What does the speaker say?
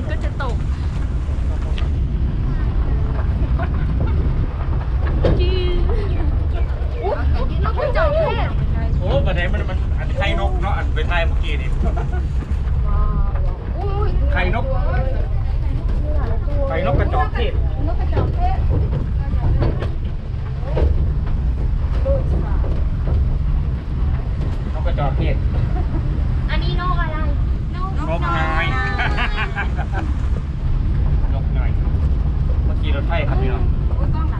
นก็จะตกจีอุ๊ยมันก็จกแค่โอ้ประเด็นมันมันอันไข่นกเนาะอันไปไทยเมื่อกี้นี่ไข่นก ไข่นกกระจกเทศนกกระจอกเทศนกกระจอกเทศ ใช่ครับพี่น้องต้องนะง